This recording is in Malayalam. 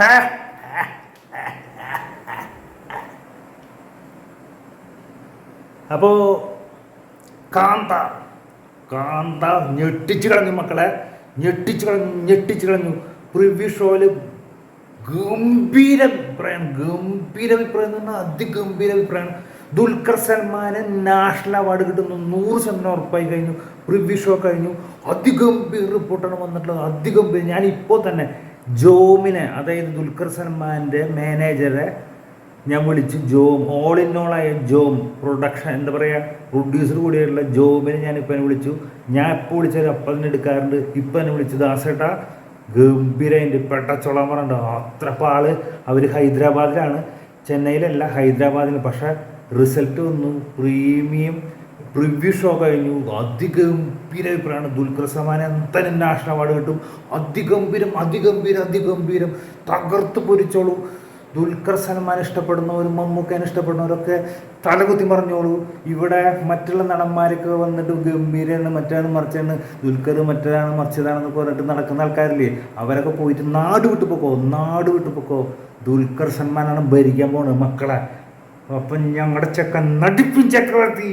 അപ്പോൾ കാന്ത കാന്ത ഞെട്ടിച്ചു കളഞ്ഞു മക്കളെ. ഞെട്ടിച്ചു കളഞ്ഞു ഞെട്ടിച്ചു കളഞ്ഞു. പ്രിവ്യൂ ഷോയിൽ ഗംഭീര അഭിപ്രായം ഗംഭീര അഭിപ്രായം എന്ന് പറഞ്ഞാൽ അതിഗംഭീര അഭിപ്രായം ദുൽഖർ സൽമാന് നാഷണൽ അവാർഡ് കിട്ടുന്നു. നൂറ് ശതമാനം ഉറപ്പായി കഴിഞ്ഞു. പ്രിവ്യൂ ഷോ കഴിഞ്ഞു. അതിഗംഭീര റിപ്പോർട്ടാണ് വന്നിട്ടുള്ളത്. അതിഗംഭീര. ഞാൻ ഇപ്പോൾ തന്നെ ജോമിനെ അതായത് ദുൽഖർ സൽമാന്റെ മാനേജറെ ഞാൻ വിളിച്ചു. ജോം ഓൾ ഇൻ ഓൾ ആയ ജോം പ്രൊഡക്ഷൻ എന്താ പറയുക പ്രൊഡ്യൂസർ കൂടിയായിട്ടുള്ള ജോമിനെ ഞാൻ ഇപ്പം വിളിച്ചു. ഞാൻ എപ്പോൾ വിളിച്ചാൽ അപ്പം തന്നെ എടുക്കാറുണ്ട്. ഇപ്പം എന്നെ വിളിച്ചു. ദാസേട്ടാ ഗംഭീര എന്റെ പെട്ടച്ചോളാൻ പറഞ്ഞിട്ട് അത്ര പാൾ അവർ ഹൈദരാബാദിലാണ്. ചെന്നൈയിലല്ല ഹൈദരാബാദിൽ പക്ഷേ റിസൾട്ട് വന്നു. പ്രീമിയം പ്രിവ്യൂ ഷോ കഴിഞ്ഞു. അതിഗംഭീര അഭിപ്രായമാണ് ദുൽഖർ സൽമാൻ എന്തായാലും നാഷണൽ അവാർഡ് കിട്ടും അതിഗംഭീരം അതിഗംഭീരം അതിഗംഭീരം തകർത്ത് പൊരിച്ചോളൂ. ദുൽഖർ സൽമാൻ ഇഷ്ടപ്പെടുന്നവരും മമ്മൂക്കാൻ ഇഷ്ടപ്പെടുന്നവരൊക്കെ തലകുത്തി പറഞ്ഞോളൂ ഇവിടെ മറ്റുള്ള നടന്മാരൊക്കെ വന്നിട്ട് ഗംഭീരാണ് മറ്റാണ് മറിച്ചാണ് ദുൽഖർ മറ്റേതാണ് മറിച്ചതാണെന്ന് പറഞ്ഞിട്ട് നടക്കുന്ന ആൾക്കാരില്ലേ? അവരൊക്കെ പോയിട്ട് നാട് വിട്ടു പൊക്കോ നാട് വിട്ടു പൊക്കോ. ദുൽഖർ സൽമാനാണ് ഭരിക്കാൻ പോണത് മക്കളെ. അപ്പം ഞങ്ങളുടെ ചെക്കൻ നടിപ്പിൻ ചക്രവർത്തി.